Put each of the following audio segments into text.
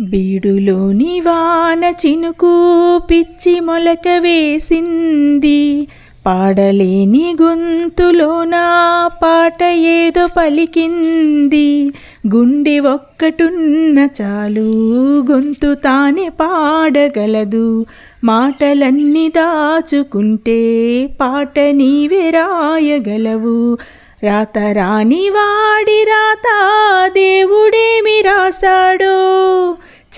బీడులోని వాన చినుకు పిచ్చి మొలక వేసింది. పాడలేని గొంతులో నా పాట ఏదో పలికింది. గుండె ఒక్కటున్న చాలు గొంతు తానే పాడగలదు. మాటలన్నీ దాచుకుంటే పాట నీవే రాయగలవు. రాత రాని వాడి రాత దేవుడేమి రాశాడో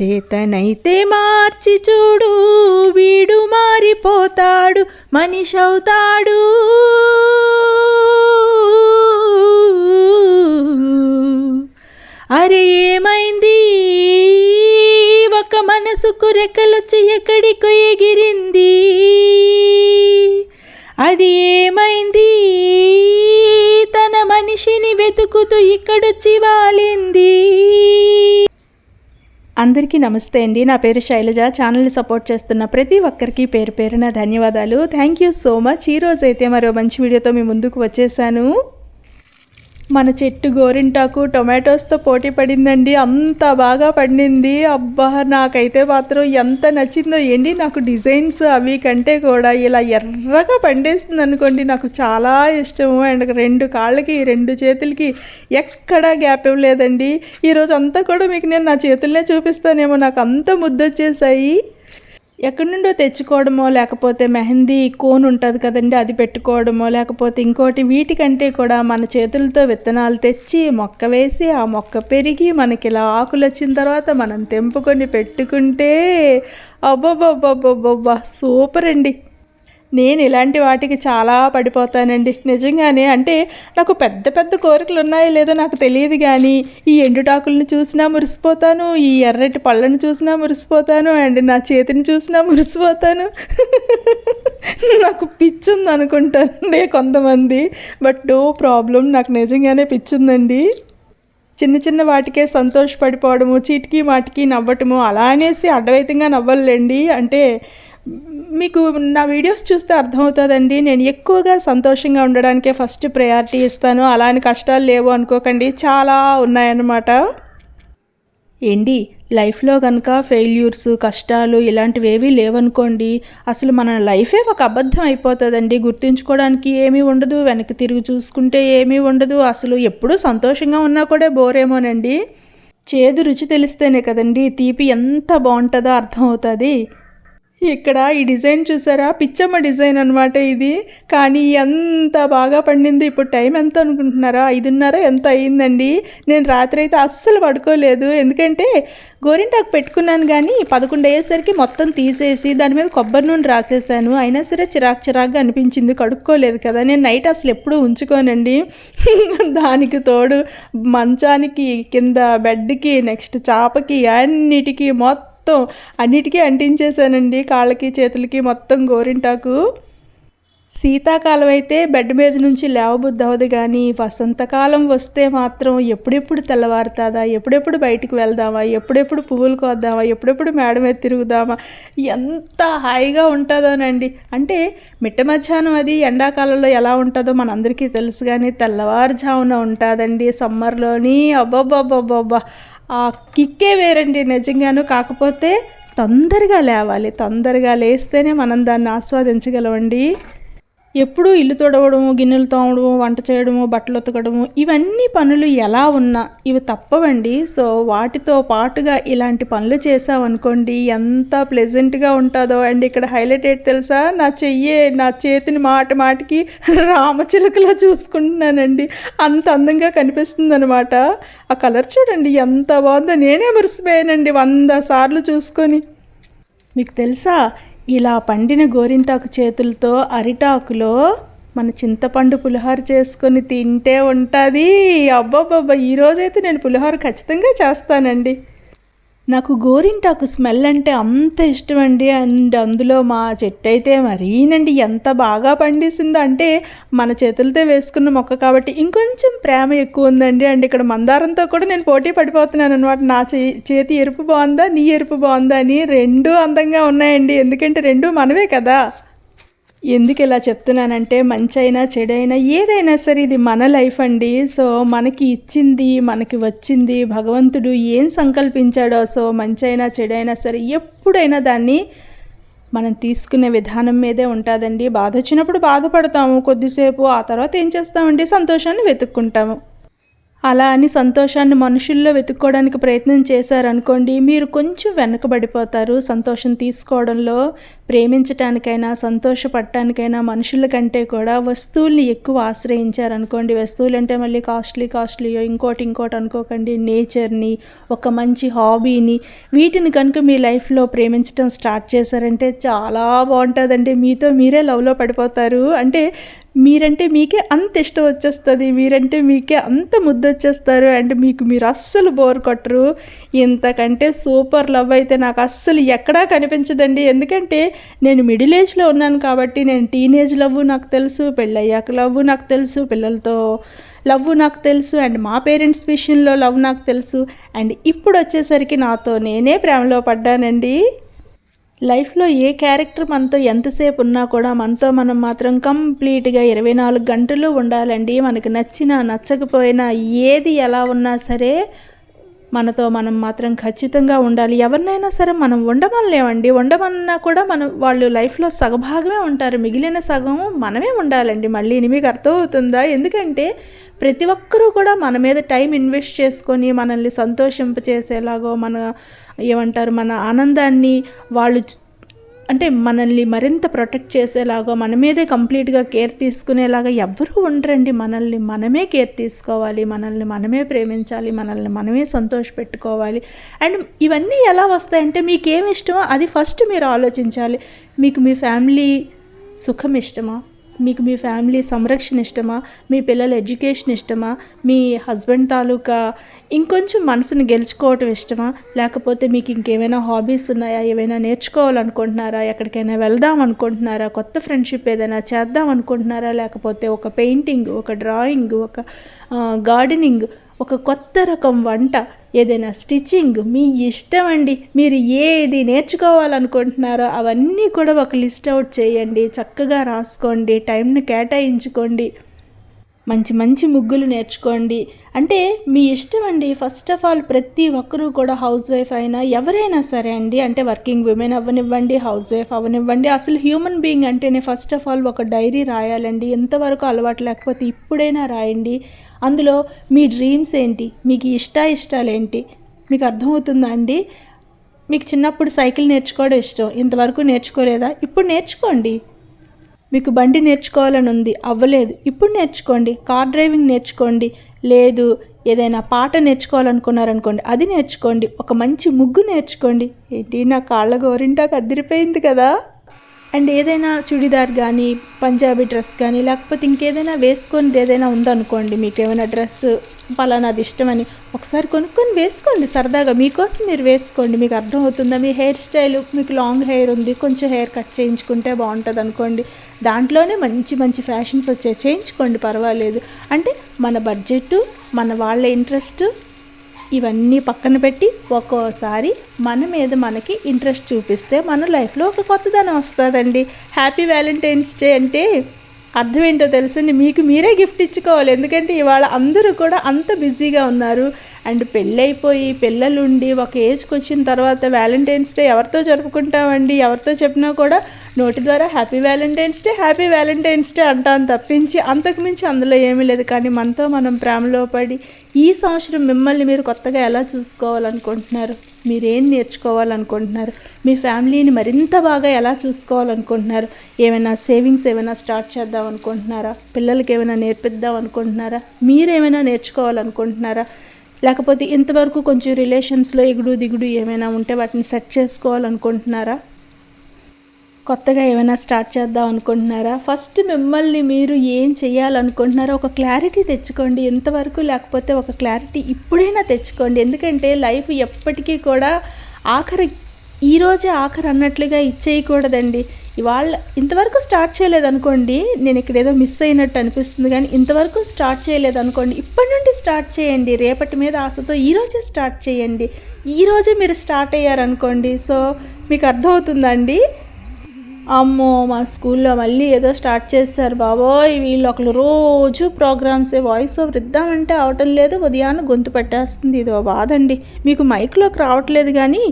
చేతనైతే మార్చి చూడు వీడు మారిపోతాడు మనిషి అవుతాడు అరే ఏమైంది? ఒక మనసుకు రెక్కలొచ్చి ఎక్కడికో ఎగిరింది. అది ఏమైంది? వెతుకుతూ ఇక్కడొచ్చి వాలింది అందరికీ నమస్తే అండి. నా పేరు శైలజ. ఛానల్ని సపోర్ట్ చేస్తున్న ప్రతి ఒక్కరికి పేరు పేరున ధన్యవాదాలు. Thank you so much. ఈరోజు అయితే మరో మంచి వీడియోతో మీ ముందుకు వచ్చేసాను. మన చెట్టు గోరింటాకు టొమాటోస్తో పోటీ పడిందండి. అంత బాగా పండింది. అబ్బా నాకైతే మాత్రం ఎంత నచ్చిందో ఏంటి నాకు డిజైన్స్ అవి కంటే కూడా ఇలా ఎర్రగా పండేస్తుంది అనుకోండి నాకు చాలా ఇష్టము. అండ్ రెండు కాళ్ళకి రెండు చేతులకి ఎక్కడా గ్యాప్ ఇవ్వలేదండి. ఈరోజు అంతా కూడా మీకు నేను నా చేతులనే చూపిస్తానేమో. నాకు అంత ముద్దొచ్చేసాయి. ఎక్కడి నుండో తెచ్చుకోవడమో లేకపోతే మెహందీ కోన్ ఉంటుంది కదండి అది పెట్టుకోవడమో లేకపోతే ఇంకోటి వీటికంటే కూడా మన చేతులతో విత్తనాలు తెచ్చి మొక్క వేసి ఆ మొక్క పెరిగి మనకి ఇలా ఆకులు వచ్చిన తర్వాత మనం తెంపుకొని పెట్టుకుంటే అబ్బబ్బబ్బబ్బబ్బబ్బా సూపర్ అండి నేను ఇలాంటి వాటికి చాలా పడిపోతానండి. నిజంగానే అంటే నాకు పెద్ద పెద్ద కోరికలు ఉన్నాయో లేదో నాకు తెలియదు కానీ ఈ ఎండుటాకులను చూసినా మురిసిపోతాను ఈ ఎర్రటి పళ్ళని చూసినా మురిసిపోతాను అండ్ నా చేతిని చూసినా మురిసిపోతాను. నాకు పిచ్చి ఉంది అనుకుంటానండి కొంతమంది. బట్ నో ప్రాబ్లం నాకు నిజంగానే పిచ్చిందండి. చిన్న చిన్న వాటికే సంతోషపడిపోవడము చీటికి మాటికి నవ్వటము అలా అనేసి అడ్డవైతంగా నవ్వలేండి. అంటే మీకు నా వీడియోస్ చూస్తే అర్థమవుతుందండి. నేను ఎక్కువగా సంతోషంగా ఉండడానికే ఫస్ట్ ప్రయారిటీ ఇస్తాను. అలాంటి కష్టాలు లేవు అనుకోకండి. చాలా ఉన్నాయన్నమాట. ఏంటి? లైఫ్లో కనుక ఫెయిల్యూర్స్ కష్టాలు ఇలాంటివి ఏవీ లేవనుకోండి అసలు మన లైఫే ఒక అబద్ధం అయిపోతుందండి. గుర్తుంచుకోవడానికి ఏమీ ఉండదు. వెనక్కి తిరిగి చూసుకుంటే ఏమీ ఉండదు. అసలు ఎప్పుడూ సంతోషంగా ఉన్నా కూడా బోరేమోనండి. చేదు రుచి తెలిస్తేనే కదండి. తీపి ఎంత బాగుంటుందో అర్థమవుతుంది. ఇక్కడ ఈ డిజైన్ చూసారా? పిచ్చమ్మ డిజైన్ అనమాట ఇది. కానీ ఎంత బాగా పండింది. ఇప్పుడు టైం ఎంత అనుకుంటున్నారా? ఐదున్నర ఎంత అయ్యిందండి నేను రాత్రి అయితే అస్సలు పడుకోలేదు. ఎందుకంటే గోరింటాకు పెట్టుకున్నాను కానీ పదకొండు అయ్యేసరికి మొత్తం తీసేసి దాని మీద కొబ్బరి నూనె రాసేసాను. అయినా సరే చిరాకు చిరాకుగా అనిపించింది. కడుక్కోలేదు కదా. నేను నైట్ అసలు ఎప్పుడూ ఉంచుకోనండి. దానికి తోడు మంచానికి కింద బెడ్కి నెక్స్ట్ చాపకి అన్నిటికీ మొత్తం మొత్తం అన్నిటికీ అంటించేశానండి కాళ్ళకి చేతులకి మొత్తం గోరింటాకు. శీతాకాలం అయితే బెడ్ మీద నుంచి లేవబుద్ధి అవ్వదు కానీ వసంతకాలం వస్తే మాత్రం ఎప్పుడెప్పుడు తెల్లవారుతుందా ఎప్పుడెప్పుడు బయటికి వెళ్దామా ఎప్పుడెప్పుడు పువ్వులు కోద్దామా ఎప్పుడెప్పుడు మేడ మీద తిరుగుదామా ఎంత హాయిగా ఉంటుందోనండి. అంటే మిట్ట మధ్యాహ్నం అది ఎండాకాలంలో ఎలా ఉంటుందో మనందరికీ తెలుసు కానీ తెల్లవారుజామున ఉంటుందండి సమ్మర్లోని అబ్బబ్బబ్బబ్బబ్బా ఆ కిక్కే వేరండి నిజంగాను. కాకపోతే తొందరగా లేవాలి. తొందరగా లేస్తేనే మనం దాన్ని ఆస్వాదించగలవండి ఎప్పుడూ ఇల్లు తొడవడము గిన్నెలు తోమడము వంట చేయడము బట్టలు ఉతకడము ఇవన్నీ పనులు ఎలా ఉన్నా ఇవి తప్పవండి. సో వాటితో పాటుగా ఇలాంటి పనులు చేసామనుకోండి ఎంత ప్లెజెంట్గా ఉంటుందో. అండ్ ఇక్కడ హైలైట్ ఏంటి తెలుసా? నా చెయ్యే నా చేతిని మాట మాటికి రామచిలుకలా చూసుకుంటున్నానండి. అంత అందంగా కనిపిస్తుంది అనమాట ఆ కలర్ చూడండి ఎంత బాగుందో. నేనే మురిసిపోయానండి వంద సార్లు చూసుకొని. మీకు తెలుసా? ఇలా పండిన గోరింటాకు చేతులతో అరిటాకులో మన చింతపండు పులిహోర చేసుకొని తింటే ఉంటుంది. అబ్బాబ్బాబ్బా ఈరోజైతే నేను పులిహోర ఖచ్చితంగా చేస్తానండి. నాకు గోరింటాకు స్మెల్ అంటే అంత ఇష్టం అండి అండ్ అందులో మా చెట్టు అయితే మరీనండి ఎంత బాగా పండిసిందో. అంటే మన చేతులతో వేసుకున్న మొక్క కాబట్టి ఇంకొంచెం ప్రేమ ఎక్కువ ఉందండి. అండ్ ఇక్కడ మందారంతో కూడా నేను పోటీ పడిపోతున్నాను అనమాట నా చేతి ఎరుపు బాగుందా నీ ఎరుపు బాగుందా అని రెండు అందంగా ఉన్నాయండి. ఎందుకంటే రెండూ మనవే కదా. ఎందుకు ఇలా చెప్తున్నానంటే మంచి అయినా చెడైనా ఏదైనా సరే ఇది మన లైఫ్ అండి. సో మనకి ఇచ్చింది మనకి వచ్చింది భగవంతుడు ఏం సంకల్పించాడో సో మంచి అయినా చెడైనా సరే ఎప్పుడైనా దాన్ని మనం తీసుకునే విధానం మీదే ఉంటుందండి. బాధ వచ్చినప్పుడు బాధపడతాము కొద్దిసేపు ఆ తర్వాత ఏం చేస్తామండి? సంతోషాన్ని వెతుక్కుంటాము. అలా అని సంతోషాన్ని మనుషుల్లో వెతుక్కోవడానికి ప్రయత్నం చేశారనుకోండి మీరు కొంచెం వెనకబడిపోతారు సంతోషం తీసుకోవడంలో. ప్రేమించటానికైనా సంతోషపడటానికైనా మనుషుల కంటే కూడా వస్తువుల్ని ఎక్కువ ఆశ్రయించారనుకోండి. వస్తువులు అంటే మళ్ళీ కాస్ట్లీ కాస్ట్లీయో ఇంకోటి ఇంకోటి అనుకోకండి. నేచర్ని ఒక మంచి హాబీని వీటిని కనుక మీ లైఫ్లో ప్రేమించడం స్టార్ట్ చేశారంటే చాలా బాగుంటుందండి. మీతో మీరే లవ్లో పడిపోతారు. అంటే మీరంటే మీకే అంత ఇష్టం వచ్చేస్తుంది మీరంటే మీకే అంత ముద్దు వచ్చేస్తారు అండ్ మీకు మీరు అస్సలు బోర్ కొట్టరు. ఇంతకంటే సూపర్ లవ్ అయితే నాకు అస్సలు ఎక్కడా కనిపించదండి. ఎందుకంటే నేను మిడిల్ ఏజ్లో ఉన్నాను కాబట్టి నేను టీనేజ్ లవ్ నాకు తెలుసు పెళ్ళయ్యాక లవ్ నాకు తెలుసు పిల్లలతో లవ్ నాకు తెలుసు అండ్ మా పేరెంట్స్ విషయంలో లవ్ నాకు తెలుసు. అండ్ ఇప్పుడు వచ్చేసరికి నాతో నేనే ప్రేమలో పడ్డానండి. లైఫ్లో ఏ క్యారెక్టర్ మనతో ఎంతసేపు ఉన్నా కూడా మనతో మనం మాత్రం కంప్లీట్గా ఇరవై నాలుగు గంటలు ఉండాలండి. మనకు నచ్చినా నచ్చకపోయినా ఏది ఎలా ఉన్నా సరే మనతో మనం మాత్రం ఖచ్చితంగా ఉండాలి. ఎవరినైనా సరే మనం ఉండమనలేమండి. ఉండమన్నా కూడా మనం వాళ్ళు లైఫ్లో సగభాగమే ఉంటారు. మిగిలిన సగం మనమే ఉండాలండి. మళ్ళీ మీకు అర్థమవుతుందా? ఎందుకంటే ప్రతి ఒక్కరూ కూడా మన మీద టైం ఇన్వెస్ట్ చేసుకొని మనల్ని సంతోషింపచేసేలాగో మన ఏమంటారు మన ఆనందాన్ని వాళ్ళు అంటే మనల్ని మరింత ప్రొటెక్ట్ చేసేలాగా మన మీదే కంప్లీట్గా కేర్ తీసుకునేలాగా ఎవ్వరూ ఉండరండి. మనల్ని మనమే కేర్ తీసుకోవాలి మనల్ని మనమే ప్రేమించాలి మనల్ని మనమే సంతోష పెట్టుకోవాలి అండ్ ఇవన్నీ ఎలా వస్తాయంటే మీకు ఏమి ఇష్టమో అది ఫస్ట్ మీరు ఆలోచించాలి. మీకు మీ ఫ్యామిలీ సుఖం ఇష్టమా? మీకు మీ ఫ్యామిలీ సంరక్షణ ఇష్టమా? మీ పిల్లల ఎడ్యుకేషన్ ఇష్టమా? మీ హస్బెండ్ తాలూకా ఇంకొంచెం మనసుని గెలుచుకోవటం ఇష్టమా? లేకపోతే మీకు ఇంకేమైనా హాబీస్ ఉన్నాయా? ఏమైనా నేర్చుకోవాలనుకుంటున్నారా? ఎక్కడికైనా వెళ్దాం అనుకుంటున్నారా? కొత్త ఫ్రెండ్షిప్ ఏదైనా చేద్దాం అనుకుంటున్నారా? లేకపోతే ఒక పెయింటింగ్ ఒక డ్రాయింగ్ ఒక గార్డెనింగ్ ఒక కొత్త రకం వంట ఏదైనా స్టిచ్చింగ్ మీ ఇష్టం అండి. మీరు ఏది నేర్చుకోవాలనుకుంటున్నారో అవన్నీ కూడా ఒక లిస్ట్ అవుట్ చేయండి. చక్కగా రాసుకోండి. టైంని కేటాయించుకోండి. మంచి మంచి ముగ్గులు నేర్చుకోండి. అంటే మీ ఇష్టం అండి. ఫస్ట్ ఆఫ్ ఆల్ ప్రతి ఒక్కరూ కూడా హౌస్ వైఫ్ అయినా ఎవరైనా సరే అండి. అంటే వర్కింగ్ ఉమెన్ అవ్వనివ్వండి హౌస్ వైఫ్ అవ్వనివ్వండి. అసలు హ్యూమన్ బీయింగ్ అంటేనే ఫస్ట్ ఆఫ్ ఆల్ ఒక డైరీ రాయాలండి. ఎంతవరకు అలవాటు లేకపోతే ఇప్పుడైనా రాయండి. అందులో మీ డ్రీమ్స్ ఏంటి? మీకు ఇష్ట ఇష్టాలు ఏంటి మీకు అర్థమవుతుందా అండి? మీకు చిన్నప్పుడు సైకిల్ నేర్చుకోవడం ఇష్టం. ఇంతవరకు నేర్చుకోలేదా? ఇప్పుడు నేర్చుకోండి. మీకు బండి నేర్చుకోవాలని ఉంది. అవ్వలేదు. ఇప్పుడు నేర్చుకోండి. కార్ డ్రైవింగ్ నేర్చుకోండి. లేదు ఏదైనా పాట నేర్చుకోవాలనుకున్నారనుకోండి అది నేర్చుకోండి. ఒక మంచి ముగ్గు నేర్చుకోండి. ఏంటి? నా కాళ్ళ గోరింటాకు అదిరిపోయింది కదా? అండ్ ఏదైనా చుడిదార్ కానీ పంజాబీ డ్రెస్ కానీ లేకపోతే ఇంకేదైనా వేసుకొని ఏదైనా ఉందనుకోండి మీకు ఏమైనా డ్రెస్ పలానాది ఇష్టమని ఒకసారి కొనుక్కొని వేసుకోండి సరదాగా. మీకోసం మీరు వేసుకోండి మీకు అర్థమవుతుందా? మీ హెయిర్ స్టైల్ మీకు లాంగ్ హెయిర్ ఉంది కొంచెం హెయిర్ కట్ చేయించుకుంటే బాగుంటుంది అనుకోండి దాంట్లోనే మంచి మంచి ఫ్యాషన్స్ వచ్చాయి చేయించుకోండి పర్వాలేదు. అంటే మన బడ్జెట్ మన వాళ్ళ ఇంట్రెస్ట్ ఇవన్నీ పక్కన పెట్టి ఒక్కోసారి మన మీద మనకి ఇంట్రెస్ట్ చూపిస్తే మన లైఫ్లో ఒక కొత్తదనం వస్తుందండి. హ్యాపీ వ్యాలంటైన్స్ డే అంటే అర్థం ఏంటో తెలుసండి మీకు మీరే గిఫ్ట్ ఇచ్చుకోవాలి. ఎందుకంటే ఇవాళ అందరూ కూడా అంత బిజీగా ఉన్నారు. అండ్ పెళ్ళైపోయి పిల్లలుండి ఒక ఏజ్కి వచ్చిన తర్వాత వ్యాలంటైన్స్ డే ఎవరితో జరుపుకుంటామండి? ఎవరితో చెప్పినా కూడా నోటి ద్వారా happy Valentine's day happy Valentine's day అంటాను తప్పించి అంతకుమించి అందులో ఏమీ లేదు. కానీ మనతో మనం ప్రేమలో పడి ఈ సంవత్సరం మిమ్మల్ని మీరు కొత్తగా ఎలా చూసుకోవాలనుకుంటున్నారు? మీరేం నేర్చుకోవాలనుకుంటున్నారు? మీ ఫ్యామిలీని మరింత బాగా ఎలా చూసుకోవాలనుకుంటున్నారు? ఏమైనా సేవింగ్స్ ఏమైనా స్టార్ట్ చేద్దాం అనుకుంటున్నారా? పిల్లలకి ఏమైనా నేర్పిద్దాం అనుకుంటున్నారా? మీరేమైనా నేర్చుకోవాలనుకుంటున్నారా? లేకపోతే ఇంతవరకు కొంచెం రిలేషన్స్లో ఎగుడు దిగుడు ఏమైనా ఉంటే వాటిని సెట్ చేసుకోవాలనుకుంటున్నారా? కొత్తగా ఏమైనా స్టార్ట్ చేద్దాం అనుకుంటున్నారా? ఫస్ట్ మిమ్మల్ని మీరు ఏం చేయాలనుకుంటున్నారో ఒక క్లారిటీ తెచ్చుకోండి. ఎంతవరకు లేకపోతే ఒక క్లారిటీ ఇప్పుడైనా తెచ్చుకోండి. ఎందుకంటే లైఫ్ ఎప్పటికీ కూడా ఆఖరి ఈరోజే ఆఖరి అన్నట్లుగా ఇచ్చేయకూడదండి. ఇవాళ ఇంతవరకు స్టార్ట్ చేయలేదనుకోండి నేను ఇక్కడ ఏదో మిస్ అయినట్టు అనిపిస్తుంది. కానీ ఇంతవరకు స్టార్ట్ చేయలేదనుకోండి ఇప్పటి నుండి స్టార్ట్ చేయండి. రేపటి మీద ఆశతో ఈరోజే స్టార్ట్ చేయండి. ఈరోజే మీరు స్టార్ట్ అయ్యారనుకోండి. సో మీకు అర్థమవుతుందండి అమ్మో మా స్కూల్లో మళ్ళీ ఏదో స్టార్ట్ చేస్తారు బాబోయ్. వీళ్ళు ఒకళ్ళు రోజు ప్రోగ్రామ్స్ వాయిస్ ఓవర్ ఇద్దామంటే అవటం లేదు ఉదయాన్నే గొంతు పెట్టేస్తుంది. ఇది ఓ బాధ అండి మీకు మైక్లోకి రావట్లేదు కానీ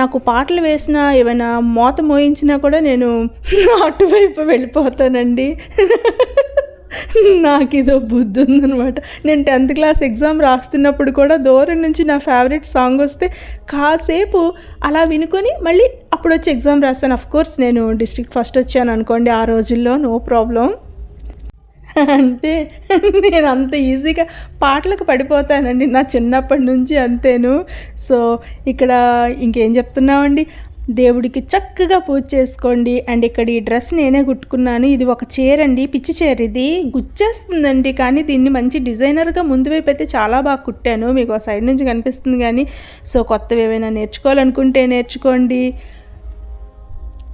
నాకు పాటలు వేసినా ఏమైనా మోత మోయించినా కూడా నేను అటువైపు వెళ్ళిపోతానండి. నాకు ఇదో బుద్ధి ఉందనమాట నేను టెన్త్ క్లాస్ ఎగ్జామ్ రాస్తున్నప్పుడు కూడా దూరం నుంచి నా ఫేవరెట్ సాంగ్ వస్తే కాసేపు అలా వినుకొని మళ్ళీ అప్పుడు వచ్చి ఎగ్జామ్ రాస్తాను. అఫ్ కోర్స్ నేను డిస్ట్రిక్ట్ ఫస్ట్ వచ్చాను అనుకోండి ఆ రోజుల్లో నో ప్రాబ్లం. అంటే నేను అంత ఈజీగా పాటలకు పడిపోతానండి నా చిన్నప్పటి నుంచి అంతేను. సో ఇక్కడ ఇంకేం చెప్తున్నామండి? దేవుడికి చక్కగా పూజ చేసుకోండి. అండ్ ఇక్కడ ఈ డ్రెస్ నేనే కుట్టుకున్నాను. ఇది ఒక చీర అండి. పిచ్చి చీర ఇది. గుచ్చేస్తుందండి. కానీ దీన్ని మంచి డిజైనర్గా ముందు వైపు అయితే చాలా బాగా కుట్టాను. మీకు ఆ సైడ్ నుంచి కనిపిస్తుంది కానీ సో కొత్తవి ఏమైనా నేర్చుకోవాలనుకుంటే నేర్చుకోండి.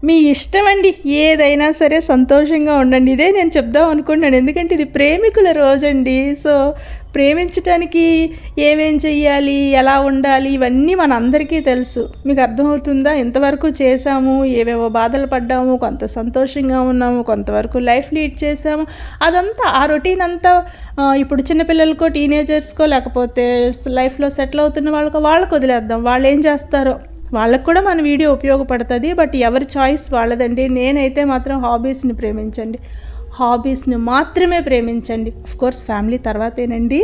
మీ ఇష్టం అండి. ఏదైనా సరే సంతోషంగా ఉండండి. ఇదే నేను చెప్దాం అనుకుంటున్నాను. ఎందుకంటే ఇది ప్రేమికుల రోజండి. సో ప్రేమించడానికి ఏమేం చెయ్యాలి? ఎలా ఉండాలి? ఇవన్నీ మన అందరికీ తెలుసు. మీకు అర్థమవుతుందా? ఎంతవరకు చేసాము ఏవేవో బాధలు పడ్డాము? కొంత సంతోషంగా ఉన్నాము? కొంతవరకు లైఫ్ లీడ్ చేసాము అదంతా ఆ రొటీన్ అంతా ఇప్పుడు చిన్నపిల్లలకో టీనేజర్స్కో లేకపోతే లైఫ్లో సెటిల్ అవుతున్న వాళ్ళకో వాళ్ళకు వదిలేద్దాం. వాళ్ళు ఏం చేస్తారో? వాళ్ళకు కూడా మన వీడియో ఉపయోగపడుతుంది బట్ ఎవరి చాయిస్ వాళ్ళదండి. నేనైతే మాత్రం హాబీస్ని ప్రేమించండి. హాబీస్ని మాత్రమే ప్రేమించండి. కోర్స్ ఫ్యామిలీ తర్వాతేనండి.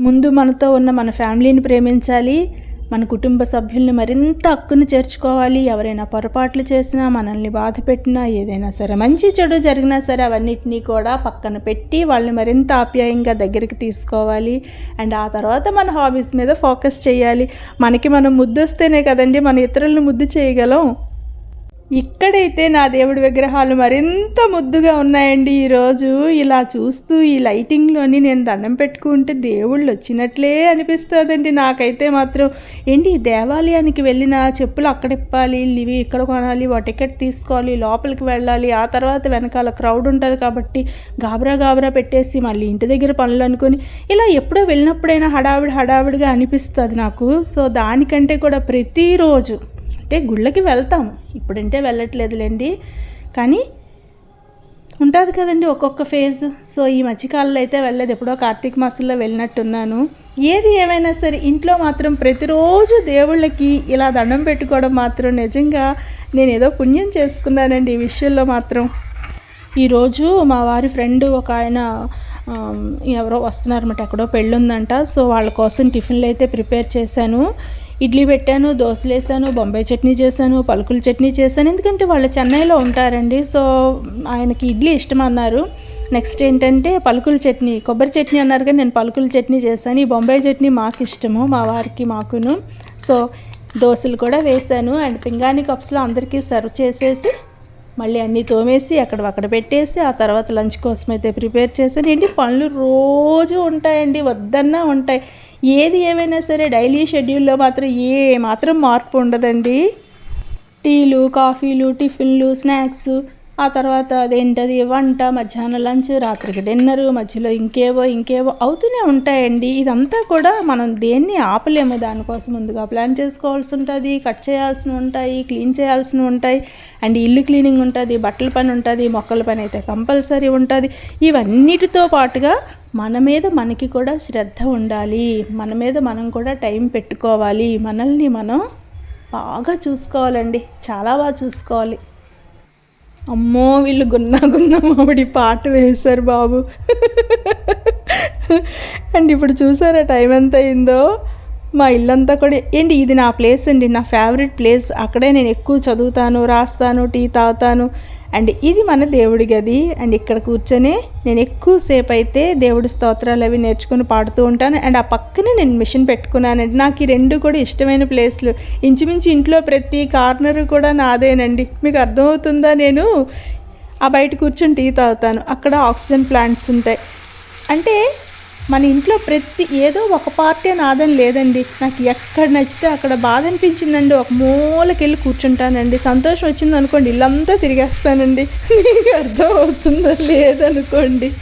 ముందు మనతో ఉన్న మన ఫ్యామిలీని ప్రేమించాలి. మన కుటుంబ సభ్యుల్ని మరింత హక్కును చేర్చుకోవాలి. ఎవరైనా పొరపాట్లు చేసినా మనల్ని బాధ పెట్టినా ఏదైనా సరే మంచి చెడు జరిగినా సరే అవన్నిటినీ కూడా పక్కన పెట్టి వాళ్ళని మరింత ఆప్యాయంగా దగ్గరికి తీసుకోవాలి. అండ్ ఆ తర్వాత మన హాబీస్ మీద ఫోకస్ చేయాలి. మనకి మనం ముద్దు వస్తేనే కదండి మన ఇతరులను ముద్దు చేయగలం. ఇక్కడైతే నా దేవుడి విగ్రహాలు మరింత ముద్దుగా ఉన్నాయండి ఈరోజు. ఇలా చూస్తూ ఈ లైటింగ్లోని నేను దండం పెట్టుకుంటే దేవుళ్ళు వచ్చినట్లే అనిపిస్తుందండి నాకైతే మాత్రం. ఏంటి ఈ దేవాలయానికి వెళ్ళిన చెప్పులు అక్కడ ఇప్పాలి ఇవి ఇక్కడ కొనాలి ఓ టికెట్ తీసుకోవాలి లోపలికి వెళ్ళాలి ఆ తర్వాత వెనకాల క్రౌడ్ ఉంటుంది కాబట్టి గాబరా గాబరా పెట్టేసి మళ్ళీ ఇంటి దగ్గర పనులు అనుకొని ఇలా ఎప్పుడో వెళ్ళినప్పుడైనా హడావిడి హడావిడిగా అనిపిస్తుంది నాకు. సో దానికంటే కూడా ప్రతిరోజు అంటే గుళ్ళకి వెళ్తాం. ఇప్పుడంటే వెళ్ళట్లేదులేండి. కానీ ఉంటుంది కదండి ఒక్కొక్క ఫేజ్. సో ఈ మధ్యకాలంలో అయితే వెళ్ళలేదు. ఎప్పుడో కార్తీక మాసంలో వెళ్ళినట్టున్నాను. ఏది ఏమైనా సరే ఇంట్లో మాత్రం ప్రతిరోజు దేవుళ్ళకి ఇలా దండం పెట్టుకోవడం మాత్రం నిజంగా నేను ఏదో పుణ్యం చేసుకున్నానండి ఈ విషయంలో మాత్రం. ఈరోజు మా వారి ఫ్రెండ్ ఒక ఆయన ఎవరో వస్తున్నారన్నమాట. ఎక్కడో పెళ్ళి ఉందంట సో వాళ్ళ కోసం టిఫిన్లు అయితే ప్రిపేర్ చేశాను. ఇడ్లీ పెట్టాను దోశలు వేసాను బొంబాయి చట్నీ చేశాను పలుకుల చట్నీ చేశాను. ఎందుకంటే వాళ్ళు చెన్నైలో ఉంటారండి. సో ఆయనకి ఇడ్లీ ఇష్టం అన్నారు. నెక్స్ట్ ఏంటంటే పలుకుల చట్నీ కొబ్బరి చట్నీ అన్నారు కానీ నేను పలుకుల చట్నీ చేశాను. ఈ బొంబాయి చట్నీ మాకు ఇష్టము మా వారికి మాకును. సో దోశలు కూడా వేశాను. అండ్ పింగాణి కప్స్లో అందరికీ సర్వ్ చేసేసి మళ్ళీ అన్నీ తోమేసి అక్కడ అక్కడ పెట్టేసి ఆ తర్వాత లంచ్ కోసం అయితే ప్రిపేర్ చేశాను. ఏంటి? పనులు రోజు ఉంటాయండి వద్దన్నా ఉంటాయి. ఏది ఏమైనా సరే డైలీ షెడ్యూల్లో మాత్రం ఏ మాత్రం మార్పు ఉండదండి. టీలు కాఫీలు టిఫిన్లు స్నాక్స్ ఆ తర్వాత అదేంటది వంట మధ్యాహ్నం లంచ్ రాత్రికి డిన్నరు మధ్యలో ఇంకేవో ఇంకేవో అవుతూనే ఉంటాయండి. ఇదంతా కూడా మనం దేన్ని ఆపలేము. దానికోసం ముందుగా ప్లాన్ చేసుకోవాల్సి ఉంటుంది కట్ చేయాల్సి ఉంటాయి క్లీన్ చేయాల్సి ఉంటాయి. అండ్ ఇల్లు క్లీనింగ్ ఉంటుంది బట్టల పని ఉంటుంది మొక్కల పని అయితే కంపల్సరీ ఉంటుంది. ఇవన్నిటితో పాటుగా మన మీద మనకి కూడా శ్రద్ధ ఉండాలి. మన మీద మనం కూడా టైం పెట్టుకోవాలి. మనల్ని మనం బాగా చూసుకోవాలండి. చాలా బాగా చూసుకోవాలి. అమ్మో వీళ్ళు గున్నా గున్నా మామిడి పాట వేశారు బాబు. అండ్ ఇప్పుడు చూసారా టైం ఎంత అయిందో? మా ఇల్లంతా కూడా. ఏంటి ఇది నా ప్లేస్ అండి? నా ఫేవరెట్ ప్లేస్. అక్కడే నేను ఎక్కువ చదువుతాను రాస్తాను టీ తాగుతాను. అండ్ ఇది మన దేవుడి గది. అండ్ ఇక్కడ కూర్చొని నేను ఎక్కువసేపు అయితే దేవుడి స్తోత్రాలు అవి నేర్చుకుని పాడుతూ ఉంటాను. అండ్ ఆ పక్కనే నేను మిషన్ పెట్టుకున్నానండి నాకు ఈ రెండు కూడా ఇష్టమైన ప్లేస్లు. ఇంచుమించు ఇంట్లో ప్రతి కార్నర్ కూడా నాదేనండి. మీకు అర్థమవుతుందా నేను? ఆ బయట కూర్చొని టీ తాగుతాను. అక్కడ ఆక్సిజన్ ప్లాంట్స్ ఉంటాయి. అంటే మన ఇంట్లో ప్రతి ఏదో ఒక పార్టీ నాదని లేదండి. నాకు ఎక్కడ నచ్చితే అక్కడ బాధ అనిపించిందండి ఒక మూలకెళ్ళి కూర్చుంటానండి. సంతోషం వచ్చింది అనుకోండి ఇల్లంతా తిరిగేస్తానండి. మీకు అర్థం అవుతుందో లేదనుకోండి.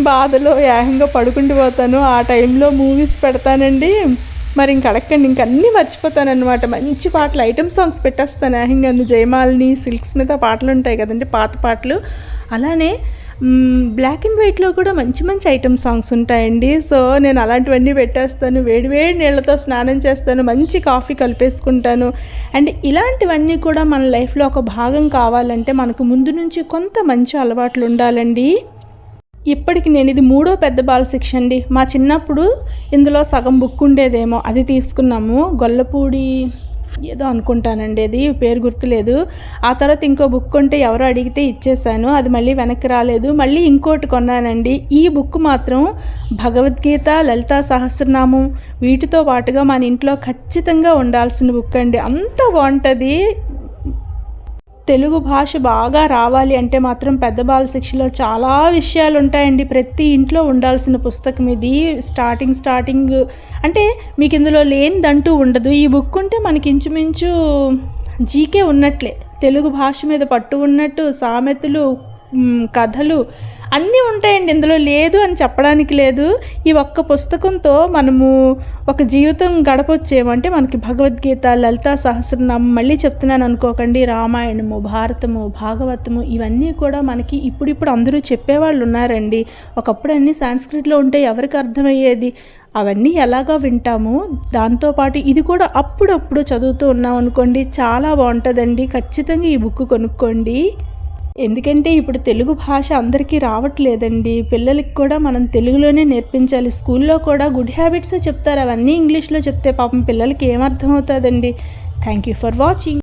బాధలో ఏకంగా పడుకుంటూ పోతాను. ఆ టైంలో మూవీస్ పెడతానండి. మరి ఇంక అడగండి ఇంక అన్నీ మర్చిపోతాను మంచి పాటలు ఐటమ్ సాంగ్స్ పెట్టేస్తాను. ఏకంగా జయమాలిని సిల్క్ స్మిత పాటలు ఉంటాయి కదండి పాత పాటలు. అలానే బ్లాక్ అండ్ వైట్లో కూడా మంచి మంచి ఐటమ్ సాంగ్స్ ఉంటాయండి. సో నేను అలాంటివన్నీ పెట్టేస్తాను. వేడి వేడి నీళ్ళతో స్నానం చేస్తాను. మంచి కాఫీ కలిపేసుకుంటాను. అండ్ ఇలాంటివన్నీ కూడా మన లైఫ్లో ఒక భాగం కావాలంటే మనకు ముందు నుంచి కొంత మంచి అలవాట్లు ఉండాలండి. ఇప్పటికి నేను ఇది మూడో పెద్ద బాల శిక్ష అండి. మా చిన్నప్పుడు ఇందులో సగం బుక్ ఉండేదేమో అది తీసుకున్నాము. గొల్లపూడి ఏదో అనుకుంటానండి అది పేరు గుర్తులేదు. ఆ తర్వాత ఇంకో బుక్ కొంటే ఎవరో అడిగితే ఇచ్చేసాను అది మళ్ళీ వెనక్కి రాలేదు. మళ్ళీ ఇంకోటి కొన్నానండి. ఈ బుక్ మాత్రం భగవద్గీత లలితా సహస్రనామం వీటితో పాటుగా మన ఇంట్లో ఖచ్చితంగా ఉండాల్సిన బుక్ అండి. అంత బాగుంటుంది. తెలుగు భాష బాగా రావాలి అంటే మాత్రం పెద్ద బాల శిక్షలో చాలా విషయాలు ఉంటాయండి ప్రతి ఇంట్లో ఉండాల్సిన పుస్తకం ఇది. స్టార్టింగ్ స్టార్టింగ్ అంటే మీకు ఇందులో లేనిదంటూ ఉండదు. ఈ బుక్ ఉంటే మనకి ఇంచుమించు జీకే ఉన్నట్లే. తెలుగు భాష మీద పట్టు ఉన్నట్టు సామెతలు కథలు అన్నీ ఉంటాయండి. ఇందులో లేదు అని చెప్పడానికి లేదు. ఈ ఒక్క పుస్తకంతో మనము ఒక జీవితం గడపొచ్చేమంటే మనకి భగవద్గీత లలితా సహస్రనామం మళ్ళీ చెప్తున్నాను అనుకోకండి. రామాయణము భారతము భాగవతము ఇవన్నీ కూడా మనకి ఇప్పుడిప్పుడు అందరూ చెప్పేవాళ్ళు ఉన్నారండి. ఒకప్పుడు అన్నీ సాంస్క్రిట్లో ఉంటే ఎవరికి అర్థమయ్యేది? అవన్నీ ఎలాగా వింటాము? దాంతోపాటు ఇది కూడా అప్పుడప్పుడు చదువుతూ ఉన్నాం అనుకోండి. చాలా బాగుంటుందండి. ఖచ్చితంగా ఈ బుక్ కొనుక్కోండి. ఎందుకంటే ఇప్పుడు తెలుగు భాష అందరికీ రావట్లేదండి. పిల్లలకి కూడా మనం తెలుగులోనే నేర్పించాలి. స్కూల్లో కూడా గుడ్ హ్యాబిట్సే చెప్తారు. అవన్నీ ఇంగ్లీష్లో చెప్తే పాపం పిల్లలకి ఏమర్థమవుతుందండి? Thank you for watching.